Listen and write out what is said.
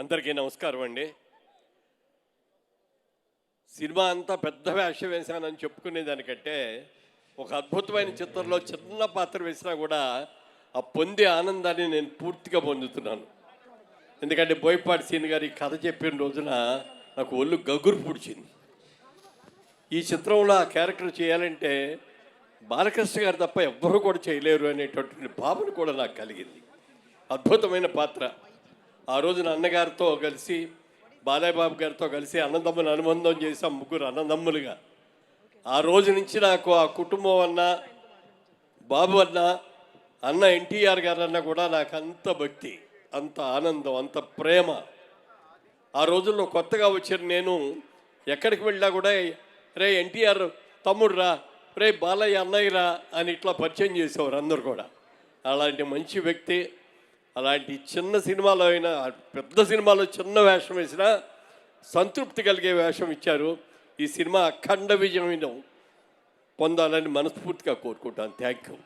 అందరికీ నమస్కారం అండి. సినిమా అంతా పెద్ద వేషం వేశానని చెప్పుకునే దానికంటే ఒక అద్భుతమైన చిత్రంలో చిన్న పాత్ర వేసినా కూడా ఆ పొందే ఆనందాన్ని నేను పూర్తిగా పొందుతున్నాను. ఎందుకంటే బోయపాటి సీన్ గారి కథ చెప్పిన రోజున నాకు ఒళ్ళు గగురు పుడిచింది. ఈ చిత్రంలో ఆ క్యారెక్టర్ చేయాలంటే బాలకృష్ణ గారు తప్ప ఎవ్వరూ కూడా చేయలేరు అనేటటువంటి భావన కూడా నాకు కలిగింది. అద్భుతమైన పాత్ర. ఆ రోజున అన్నగారితో కలిసి బాలయ్య బాబు గారితో కలిసి అన్నదమ్ములు అనుబంధం చేసాం ముగ్గురు అన్నదమ్ములుగా. ఆ రోజు నుంచి నాకు ఆ కుటుంబం అన్న బాబు అన్న అన్న ఎన్టీఆర్ గారు అన్న కూడా నాకు అంత భక్తి అంత ఆనందం అంత ప్రేమ. ఆ రోజుల్లో కొత్తగా వచ్చిన నేను. ఎక్కడికి వెళ్ళినా కూడా రే ఎన్టీఆర్ తమ్ముడు రా రే బాలయ్య అన్నయ్య రా అని ఇట్లా పరిచయం చేసేవారు అందరు కూడా. అలాంటి మంచి వ్యక్తి అలాంటి చిన్న సినిమాలో అయినా పెద్ద సినిమాలో చిన్న వేషం వేసినా సంతృప్తి కలిగే వేషం ఇచ్చారు. ఈ సినిమా అఖండ విజయం పొందాలని మనస్ఫూర్తిగా కోరుకుంటాను. Thank you